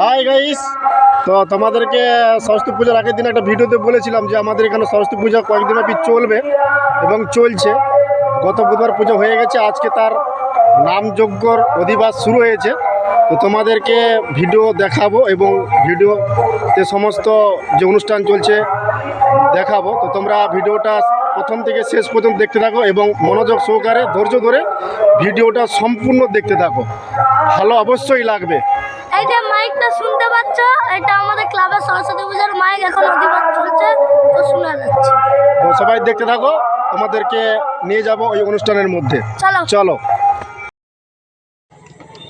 Hi guys তো তোমাদেরকে সরস্বতী পূজার আগের দিন একটা ভিডিওতে বলেছিলাম যে আমাদের এখানে সরস্বতী পূজা কয়েকদিন ব্যাপী চলবে এবং চলছে। গত বুধবার পুজো হয়ে গেছে। আজকে তার নামযজ্ঞর অধিবাস শুরু হয়েছে। তো তোমাদেরকে ভিডিও দেখাবো এবং ভিডিওতে সমস্ত যে অনুষ্ঠান চলছে দেখাবো। তো তোমরা ভিডিওটা প্রথম থেকে শেষ পর্যন্ত দেখতে থাকো এবং মনোযোগ সহকারে ধৈর্য ধরে ভিডিওটা সম্পূর্ণ দেখতে থাকো। ভালো অবশ্যই লাগবে। এই যে মাইকটা শুনতে পাচ্ছ? এটা আমাদের ক্লাবের সরস্বতী পূজার মাইক এখন অধিবাস চলছে। তো শোনা যাচ্ছে। তো সবাই দেখতে থাকো তোমাদেরকে নিয়ে যাব ওই অনুষ্ঠানের মধ্যে। চলো। চলো।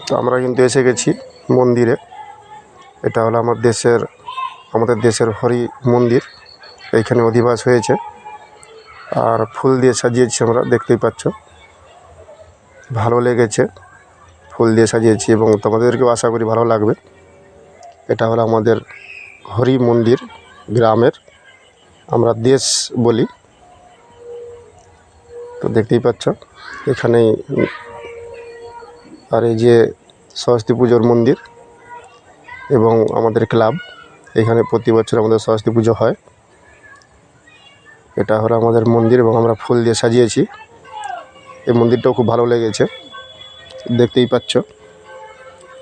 তো আমরা কিন্তু এসে গেছি মন্দিরে। এটা হলো আমার দেশের আমাদের দেশের হরি মন্দির। এইখানে অধিবাস হয়েছে। আর ফুল দিয়ে সাজিয়েছি আমরা দেখতেই পাচ্ছ। ভালো লেগেছে। ফুল দিয়ে সাজিয়েছি এবং তোমাদেরকেও আশা করি ভালো লাগবে। এটা হলো আমাদের হরি মন্দির গ্রামের, আমরা দেশ বলি। তো দেখতেই পাচ্ছ, এখানেই আর এই যে সরস্বতী পুজোর মন্দির এবং আমাদের ক্লাব, এখানে প্রতি বছর আমাদের সরস্বতী পুজো হয়। এটা হলো আমাদের মন্দির এবং আমরা ফুল দিয়ে সাজিয়েছি। এই মন্দিরটাও খুব ভালো লেগেছে। দেখতেই পাচ্ছ।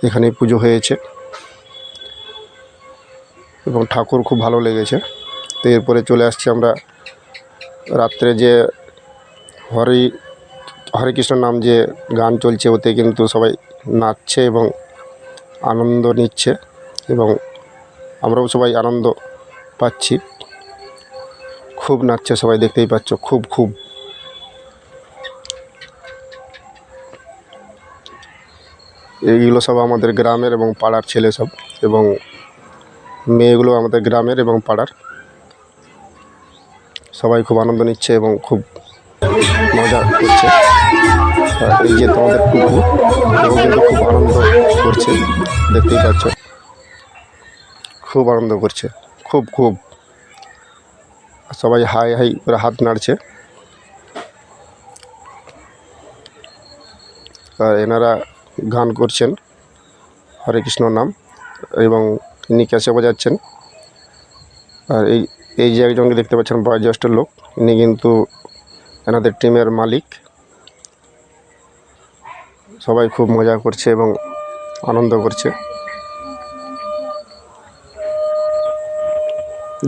এখানেই পুজো হয়েছে। এবং ঠাকুর খুব ভালো লেগেছে। তো এরপরে চলে আসছি আমরা রাত্রে যে হরি হরে কৃষ্ণ নাম যে গান চলছে, ওতে কিন্তু সবাই নাচছে এবং আনন্দ নিচ্ছে এবং আমরাও সবাই আনন্দ পাচ্ছি। খুব নাচছে সবাই, দেখতেই পাচ্ছ। খুব খুব এইগুলো সব আমাদের গ্রামের এবং পাড়ার ছেলে সব এবং মেয়েগুলো আমাদের গ্রামের এবং পাড়ার। সবাই খুব আনন্দ নিচ্ছে এবং খুব মজা করছে। এই যে তোমাদের খুব আনন্দ করছে। দেখতেই পাচ্ছ। খুব আনন্দ করছে। খুব খুব। সবাই হাই হাই করে হাত নাড়ছে। আর এনারা গান করছেন। হরে কৃষ্ণ নাম এবং ইনি ক্যাসে বাজাচ্ছেন। আর এই এই যে একজনকে দেখতে পাচ্ছেন বয়োজ্যেষ্ঠ লোক, ইনি কিন্তু এনাদের টিমের মালিক। সবাই খুব মজা করছে এবং আনন্দ করছে।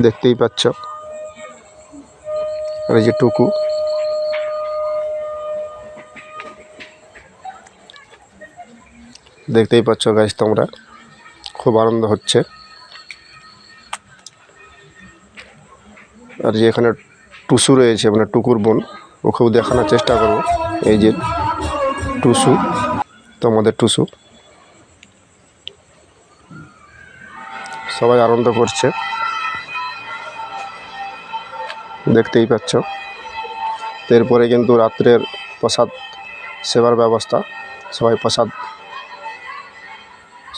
দেখতেই পাচ্ছ। আর এই যে টুকু। দেখতেই পাচ্ছ গাছ তোমরা। খুব আনন্দ হচ্ছে। আর যে এখানে টুসু রয়েছে মানে টুকুর বোন, ওকেও দেখানোর চেষ্টা করব। এই যে টুসু, তোমাদের টুসু। সবাই আনন্দ করছে। দেখতেই পাচ্ছ। এরপরে কিন্তু রাত্রের প্রসাদ সেবার ব্যবস্থা। সবাই প্রসাদ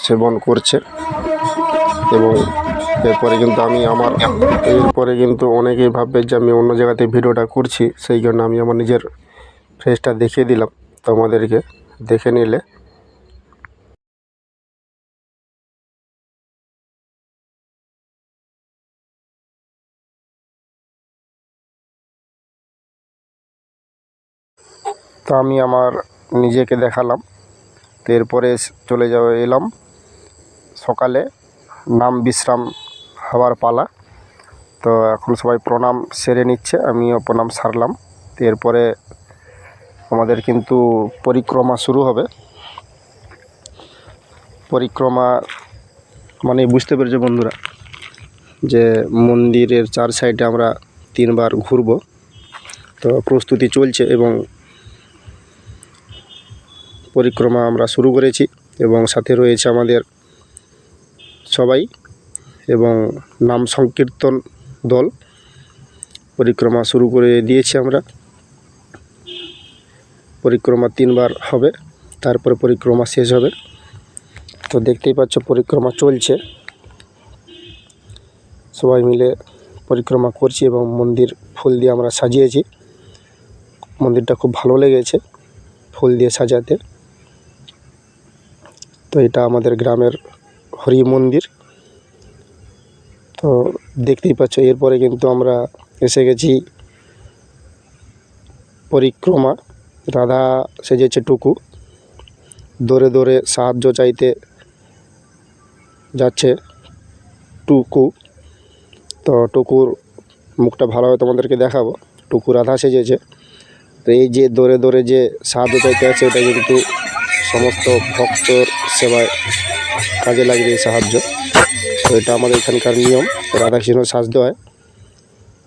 সেবন করছে। এবং এরপরে কিন্তু আমি আমার এরপরে কিন্তু অনেকেই ভাববে যে আমি অন্য জায়গাতে ভিডিওটা করছি, সেই জন্য আমি আমার নিজের ফেসটা দেখিয়ে দিলাম তোমাদেরকে, দেখে নিলে। তো আমি আমার নিজেকে দেখালাম, তো এরপরে চলে যাওয়া এলাম। সকালে নাম বিশ্রাম হওয়ার পালা। তো এখন সবাই প্রণাম সেরে নিচ্ছে, আমিও প্রণাম সারলাম। এরপরে আমাদের কিন্তু পরিক্রমা শুরু হবে। পরিক্রমা মানে বুঝতে পেরেছ বন্ধুরা, যে মন্দিরের চার সাইডে আমরা তিনবার ঘুরব। তো প্রস্তুতি চলছে এবং পরিক্রমা আমরা শুরু করেছি এবং সাথে রয়েছে আমাদের সবাই এবং নাম সংকীর্তন দল পরিক্রমা শুরু করে দিয়েছি আমরা। পরিক্রমা তিনবার হবে, তারপরে পরিক্রমা শেষ হবে। তো দেখতেই পাচ্ছ পরিক্রমা চলছে। সবাই মিলে পরিক্রমা করছি এবং মন্দির ফুল দিয়ে আমরা সাজিয়েছি। মন্দিরটা খুব ভালো লেগেছে ফুল দিয়ে সাজাতে। তো এটা আমাদের গ্রামের হরি মন্দির। তো দেখতেই পাচ্ছ, এরপরে কিন্তু আমরা এসে গেছি পরিক্রমা। রাধা সেজেছে টুকু। দৌড়ে দৌড়ে সাহায্য চাইতে যাচ্ছে টুকু। তো টুকুর মুখটা ভালোভাবে তোমাদেরকে দেখাবো। টুকু রাধা সেজেছে। তো এই যে দৌড়ে দৌড়ে যে সাহায্য চাইতে আছে এটা কিন্তু সমস্ত ভক্তর সেবায় কাজে লাগবে এই সাহায্য। তো এটা আমাদের এখানকার নিয়ম। রাধাকৃষ্ণ সাজতে হয়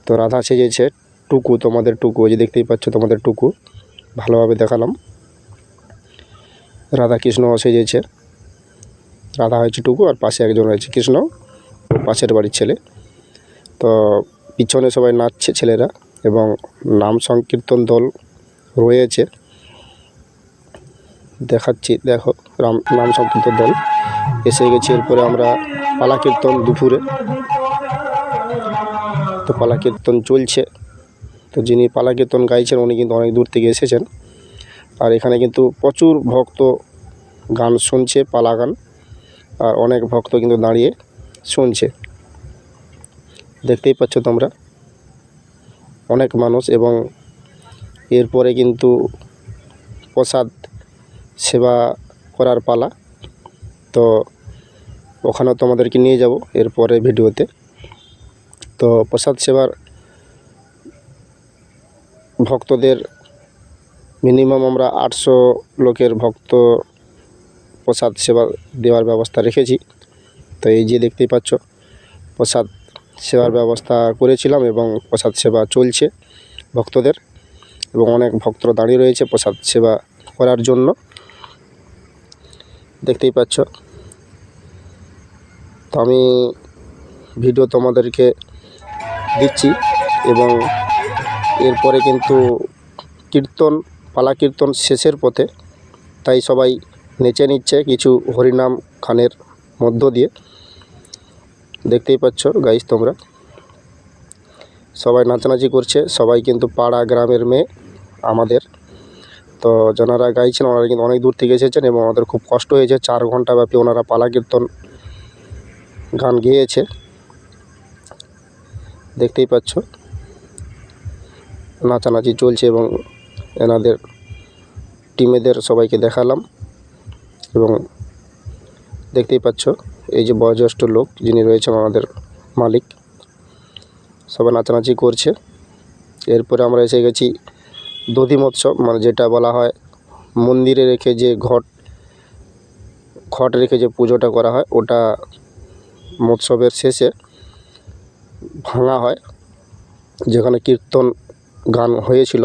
তো রাধা সেজেছে টুকু, তোমাদের টুকু। ওই যে দেখতেই পাচ্ছ তোমাদের টুকু। ভালোভাবে দেখালাম। রাধা কৃষ্ণ সেজেছে। রাধা হয়েছে টুকু আর পাশে একজন হয়েছে কৃষ্ণ, পাশের বাড়ির ছেলে। তো পিছনে সবাই নাচছে ছেলেরা এবং নাম সংকীর্তন দল রয়েছে। দেখাচ্ছি। দেখো রাম নাম সংকীর্তন দল। এসে গেছে এরপরে আমরা পালা কীর্তন দুপুরে। তো পালা কীর্তন চলছে। তো যিনি পালা কীর্তন গাইছেন, উনি কিন্তু অনেক দূর থেকে এসেছেন। আর এখানে কিন্তু প্রচুর ভক্ত গান শুনছে, পালা গান। আর অনেক ভক্ত কিন্তু দাঁড়িয়ে শুনছে। দেখতেই পাচ্ছ তোমরা। অনেক মানুষ এবং এরপরে কিন্তু প্রসাদ সেবা করার পালা। তো ওখানেও তোমাদেরকে নিয়ে যাব এরপরে ভিডিওতে। তো প্রসাদ সেবার ভক্তদের মিনিমাম আমরা আটশো লোকের ভক্ত প্রসাদ সেবা দেওয়ার ব্যবস্থা রেখেছি। তো এই যে দেখতেই পাচ্ছ, প্রসাদ সেবার ব্যবস্থা করেছিলাম এবং প্রসাদ সেবা চলছে ভক্তদের এবং অনেক ভক্তরা দাঁড়িয়ে রয়েছে প্রসাদ সেবা করার জন্য। দেখতেই পাচ্ছ। তো আমি ভিডিও তোমাদেরকে দিচ্ছি এবং এরপরে কিন্তু কীর্তন, পালা কীর্তন শেষের পথে তাই সবাই নেচে নিচ্ছে কিছু হরিনাম খানের মধ্য দিয়ে। দেখতেই পাচ্ছ গাইস তোমরা। সবাই নাচানাচি করছে, সবাই কিন্তু পাড়া গ্রামের মেয়ে, আমাদের। তো যারা গাইছেন ওনারা কিন্তু অনেক দূর থেকে এসেছেন এবং আমাদের খুব কষ্ট হয়েছে। চার ঘণ্টা ব্যাপী ওনারা পালা কীর্তন গান গেয়েছে। দেখতেই পাচ্ছ। নাচানাচি চলছে এবং এনাদের টিমেদের সবাইকে দেখালাম এবং দেখতেই পাচ্ছ, এই যে বয়োজ্যেষ্ঠ লোক যিনি রয়েছেন আমাদের মালিক, সবাই নাচানাচি করছে। এরপরে আমরা এসে গেছি দধি মৎসব মানে যেটা বলা হয় মন্দিরে রেখে যে ঘট ঘট রেখে যে পুজোটা করা হয়, ওটা মৎসবের শেষে ভাঙা হয়, যেখানে কীর্তন গান হয়েছিল।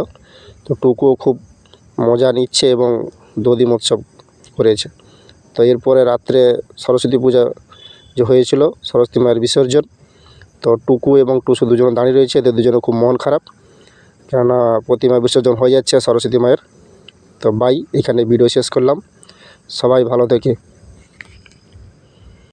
তো টুকুও খুব মজা নিচ্ছে এবং দধি মৎসব করেছে। তো এরপরে রাত্রে সরস্বতী পূজা যে হয়েছিল, সরস্বতী মায়ের বিসর্জন, তো টুকু এবং টুসু দুজনে দাঁড়িয়ে রয়েছে, এদের দুজনে খুব মন খারাপ। কেননা প্রতিমা বিসর্জন হয়ে যাচ্ছে সরস্বতী মায়ের। তো বাই, এখানে ভিডিও শেষ করলাম। সবাই ভালো থেকে